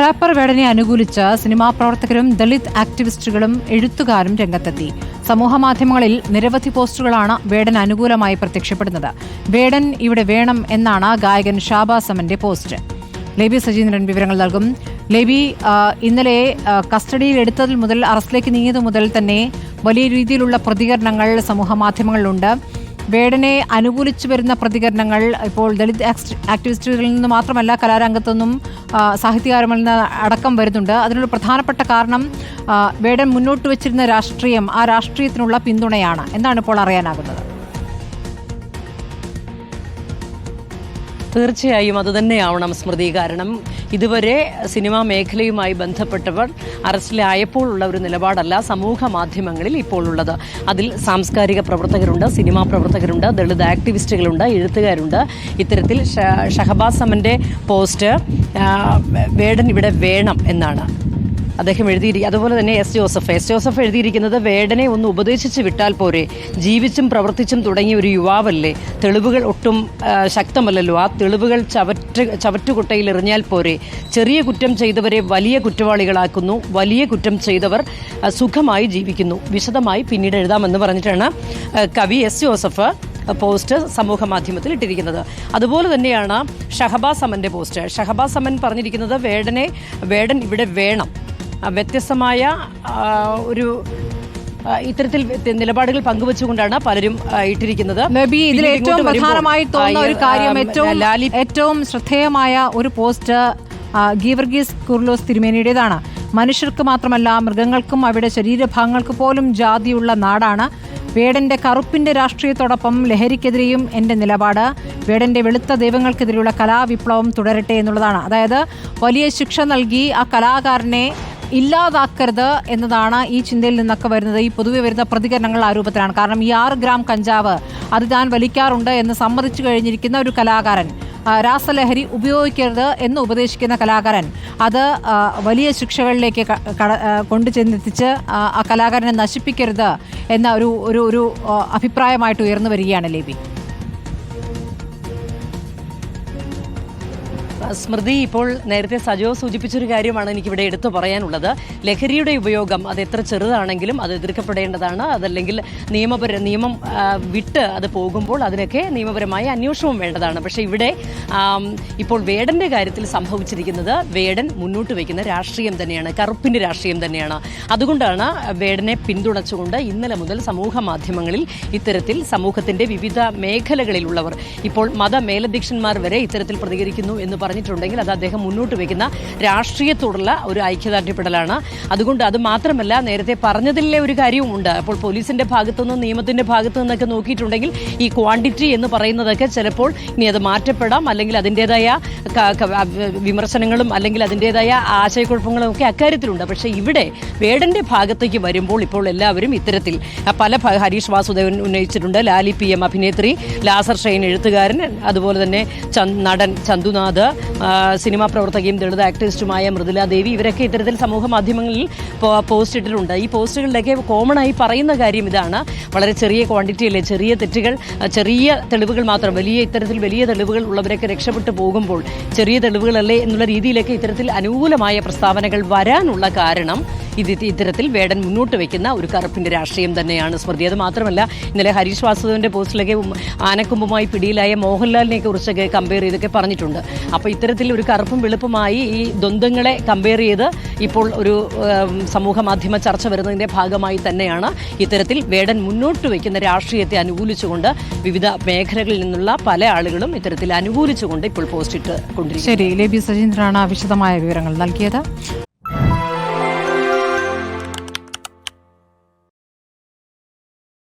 Wrapper വേടനെ അനുകൂലിച്ച് cinema പ്രവർത്തകരും ദളിത് ആക്ടിവിസ്റ്റുകളും എഴുത്തുകാരും രംഗത്തെത്തി. സമൂഹമാധ്യമങ്ങളിൽ നിരവധി പോസ്റ്റുകളാണ് വേടൻ അനുകൂലമായി പ്രത്യക്ഷപ്പെടുന്നത്. വേടൻ ഇവിടെ വേണം എന്നാണ് ഗായകൻ ഷാബാസമന്റെ പോസ്റ്റ്. ലേബി സജീന്ദ്രൻ വിവരങ്ങൾ നൽകും. ലേബി ഇന്നലെ കസ്റ്റഡിയിൽ എടുത്തതിൽ മുതൽ അറസ്റ്റിലേക്ക് നീങ്ങിയത് മുതൽ തന്നെ വലിയ രീതിയിലുള്ള പ്രതികരണങ്ങൾ സമൂഹ മാധ്യമങ്ങളിലുണ്ട്. വേടനെ അനുകൂലിച്ചു വരുന്ന പ്രതികരണങ്ങൾ ഇപ്പോൾ ദളിത് ആക്ടിവിസ്റ്റുകളിൽ നിന്ന് മാത്രമല്ല കലാരംഗത്തുനിന്നും നിന്നും സാഹിത്യകാരങ്ങളിൽ നിന്ന് അടക്കം വരുന്നുണ്ട്. അതിനൊരു പ്രധാനപ്പെട്ട കാരണം വേടൻ മുന്നോട്ട് വെച്ചിരുന്ന രാഷ്ട്രീയം ആ രാഷ്ട്രീയത്തിനുള്ള പിന്തുണയാണ്. എന്താണ് ഇപ്പോൾ അറിയാനാകുന്നത്? തീർച്ചയായും അതുതന്നെയാവണം സ്മൃതി. കാരണം ഇതുവരെ സിനിമാ മേഖലയുമായി ബന്ധപ്പെട്ടവർ അറസ്റ്റിലായപ്പോൾ ഉള്ള ഒരു നിലപാടല്ല സമൂഹ മാധ്യമങ്ങളിൽ ഇപ്പോൾ ഉള്ളത് അതിൽ സാംസ്കാരിക പ്രവർത്തകരുണ്ട് സിനിമാ പ്രവർത്തകരുണ്ട് ദളിത് ആക്ടിവിസ്റ്റുകളുണ്ട് എഴുത്തുകാരുണ്ട്. ഇത്തരത്തിൽ ഷഹബാസ് സമന്റെ പോസ്റ്റ് വേടൻ ഇവിടെ വേണം എന്നാണ്. അദ്ദേഹം എഴുതിയിരിക്കും അതുപോലെ തന്നെ എസ് ജോസഫ്. എസ് ജോസഫ് എഴുതിയിരിക്കുന്നത് വേടനെ ഒന്ന് ഉപദേശിച്ച് വിട്ടാൽ പോരെ. ജീവിച്ചും പ്രവർത്തിച്ചും തുടങ്ങിയ ഒരു യുവാവല്ലേ. തെളിവുകൾ ഒട്ടും ശക്തമല്ലല്ലോ. ആ തെളിവുകൾ ചവറ്റ് ചവറ്റുകുട്ടയിൽ എറിഞ്ഞാൽ പോരെ. ചെറിയ കുറ്റം ചെയ്തവരെ വലിയ കുറ്റവാളികളാക്കുന്നു. വലിയ കുറ്റം ചെയ്തവർ സുഖമായി ജീവിക്കുന്നു. വിശദമായി പിന്നീട് എഴുതാമെന്ന് പറഞ്ഞിട്ടാണ് കവി എസ് ജോസഫ് പോസ്റ്റ് സമൂഹ മാധ്യമത്തിൽ ഇട്ടിരിക്കുന്നത്. അതുപോലെ തന്നെയാണ് ഷഹബാസ് അമന്റെ പോസ്റ്റ്. ഷഹബാസ് അമൻ പറഞ്ഞിരിക്കുന്നത് വേടനെ വേടൻ ഇവിടെ വേണം. വ്യത്യസ്തമായ ഒരു ഇത്തരത്തിൽ നിലപാടുകൾ പങ്കുവച്ചുകൊണ്ടാണ് പലരും ഇട്ടിരിക്കുന്നത്. ഇതിൽ ഏറ്റവും പ്രധാനമായി തോന്നുന്ന ഒരു കാര്യം ഏറ്റവും ഏറ്റവും ശ്രദ്ധേയമായ ഒരു പോസ്റ്റ് ഗീവർഗീസ് കുർലോസ് തിരുമേനിയുടേതാണ്. മനുഷ്യർക്ക് മാത്രമല്ല മൃഗങ്ങൾക്കും അവയുടെ ശരീരഭാഗങ്ങൾക്ക് പോലും ജാതിയുള്ള നാടാണ്. വേടന്റെ കറുപ്പിന്റെ രാഷ്ട്രീയത്തോടൊപ്പം ലഹരിക്കെതിരെയും എന്റെ നിലപാട് വേടന്റെ വെളുത്ത ദൈവങ്ങൾക്കെതിരെയുള്ള കലാവിപ്ലവം തുടരട്ടെ എന്നുള്ളതാണ്. അതായത് വലിയ ശിക്ഷ നൽകി ആ കലാകാരനെ ഇല്ലാതാക്കരുത് എന്നതാണ് ഈ ചിന്തയിൽ നിന്നൊക്കെ വരുന്നത്. ഈ പൊതുവെ വരുന്ന പ്രതികരണങ്ങൾ ആ രൂപത്തിലാണ്. കാരണം ഈ ആറ് ഗ്രാം കഞ്ചാവ് അത് താൻ വലിക്കാറുണ്ട് എന്ന് സമ്മതിച്ചു കഴിഞ്ഞിരിക്കുന്ന ഒരു കലാകാരൻ. രാസലഹരി ഉപയോഗിക്കരുത് എന്ന് ഉപദേശിക്കുന്ന കലാകാരൻ. അത് വലിയ ശിക്ഷകളിലേക്ക് കൊണ്ടു കട- ആ, കലാകാരനെ നശിപ്പിക്കരുത് എന്ന ഒരു ഒരു ഒരു അഭിപ്രായമായിട്ട് ഉയർന്നു വരികയാണ് ലേബി. സ്മൃതി ഇപ്പോൾ നേരത്തെ സജോ സൂചിപ്പിച്ചൊരു കാര്യമാണ് എനിക്കിവിടെ എടുത്തു പറയാനുള്ളത്. ലഹരിയുടെ ഉപയോഗം അത് എത്ര ചെറുതാണെങ്കിലും അത് എതിർക്കപ്പെടേണ്ടതാണ്. അതല്ലെങ്കിൽ നിയമപര നിയമം വിട്ട് അത് പോകുമ്പോൾ അതിനൊക്കെ നിയമപരമായ അന്വേഷണവും വേണ്ടതാണ്. പക്ഷേ ഇവിടെ ഇപ്പോൾ വേടന്റെ കാര്യത്തിൽ സംഭവിച്ചിരിക്കുന്നത് വേടൻ മുന്നോട്ട് വയ്ക്കുന്ന രാഷ്ട്രീയം തന്നെയാണ് കറുപ്പിന്റെ രാഷ്ട്രീയം തന്നെയാണ്. അതുകൊണ്ടാണ് വേടനെ പിന്തുണച്ചുകൊണ്ട് ഇന്നലെ മുതൽ സമൂഹ മാധ്യമങ്ങളിൽ ഇത്തരത്തിൽ സമൂഹത്തിന്റെ വിവിധ മേഖലകളിലുള്ളവർ ഇപ്പോൾ മത മേലധ്യക്ഷന്മാർ വരെ ഇത്തരത്തിൽ പ്രതികരിക്കുന്നു എന്ന് പറഞ്ഞിട്ടുണ്ടെങ്കിൽ അത് അദ്ദേഹം മുന്നോട്ട് വയ്ക്കുന്ന രാഷ്ട്രീയത്തോടുള്ള ഒരു ഐക്യദാർഢ്യപ്പെടലാണ്. അതുകൊണ്ട് അത് മാത്രമല്ല നേരത്തെ പറഞ്ഞതിലെ ഒരു കാര്യവുമുണ്ട്. അപ്പോൾ പോലീസിന്റെ ഭാഗത്തുനിന്നും നിയമത്തിന്റെ ഭാഗത്തു നിന്നൊക്കെ നോക്കിയിട്ടുണ്ടെങ്കിൽ ഈ ക്വാണ്ടിറ്റി എന്ന് പറയുന്നതൊക്കെ ചിലപ്പോൾ ഇനി അത് മാറ്റപ്പെടാം. അല്ലെങ്കിൽ അതിന്റെതായ വിമർശനങ്ങളും അല്ലെങ്കിൽ അതിന്റെതായ ആശയക്കുഴപ്പങ്ങളും ഒക്കെ അക്കാര്യത്തിലുണ്ട്. പക്ഷേ ഇവിടെ വേടന്റെ ഭാഗത്തേക്ക് വരുമ്പോൾ ഇപ്പോൾ എല്ലാവരും ഇത്തരത്തിൽ പല ഹരീഷ് വാസുദേവൻ ഉന്നയിച്ചിട്ടുണ്ട്. ലാലി പി എം അഭിനേത്രി ലാസർ ഷൈൻ എഴുത്തുകാരൻ അതുപോലെ തന്നെ നടൻ ചന്തുനാഥ് സിനിമാ പ്രവർത്തകയും ദളിത് ആക്ടിവിസ്റ്റുമായ മൃദുല ദേവി ഇവരൊക്കെ ഇത്തരത്തിൽ സമൂഹ മാധ്യമങ്ങളിൽ പോസ്റ്റ് ഇട്ടിട്ടുണ്ട്. ഈ പോസ്റ്റുകളിലൊക്കെ കോമൺ ആയി പറയുന്ന കാര്യം ഇതാണ്. വളരെ ചെറിയ ക്വാണ്ടിറ്റി അല്ലേ? ചെറിയ തെറ്റുകൾ ചെറിയ തെളിവുകൾ മാത്രം വലിയ ഇത്തരത്തിൽ വലിയ തെളിവുകൾ ഉള്ളവരൊക്കെ രക്ഷപ്പെട്ടു പോകുമ്പോൾ ചെറിയ തെളിവുകളല്ലേ എന്നുള്ള രീതിയിലൊക്കെ ഇത്തരത്തിൽ അനുകൂലമായ പ്രസ്താവനകൾ വരാനുള്ള കാരണം ഇത് ഇത്തരത്തിൽ വേടൻ മുന്നോട്ട് വയ്ക്കുന്ന ഒരു കറുപ്പിന്റെ രാഷ്ട്രീയം തന്നെയാണ് സ്മൃതി. അത് മാത്രമല്ല ഇന്നലെ ഹരീഷ് വാസുദേവന്റെ പോസ്റ്റിലൊക്കെ ആനക്കുമ്പുമായി പിടിയിലായ മോഹൻലാലിനെ കുറിച്ചൊക്കെ കമ്പയർ ചെയ്തൊക്കെ പറഞ്ഞിട്ടുണ്ട്. അപ്പോൾ ഇത്തരത്തിൽ ഒരു കറുപ്പും വെളുപ്പുമായി ഈ ദ്വന്ദ്ങ്ങളെ കമ്പയർ ചെയ്ത് ഇപ്പോൾ ഒരു സമൂഹ മാധ്യമ ചർച്ച വരുന്നതിന്റെ ഭാഗമായി തന്നെയാണ് ഇത്തരത്തിൽ വേടൻ മുന്നോട്ട് വയ്ക്കുന്ന രാഷ്ട്രീയത്തെ അനുകൂലിച്ചുകൊണ്ട് വിവിധ മേഖലകളിൽ നിന്നുള്ള പല ആളുകളും ഇത്തരത്തിൽ അനുകൂലിച്ചുകൊണ്ട് ഇപ്പോൾ പോസ്റ്റ് ഇട്ട് കൊണ്ടിരിക്കുന്നത് ശരി ലേബി സജീന്ദ്രനാണ് വിശദമായ വിവരങ്ങൾ നൽകിയത്.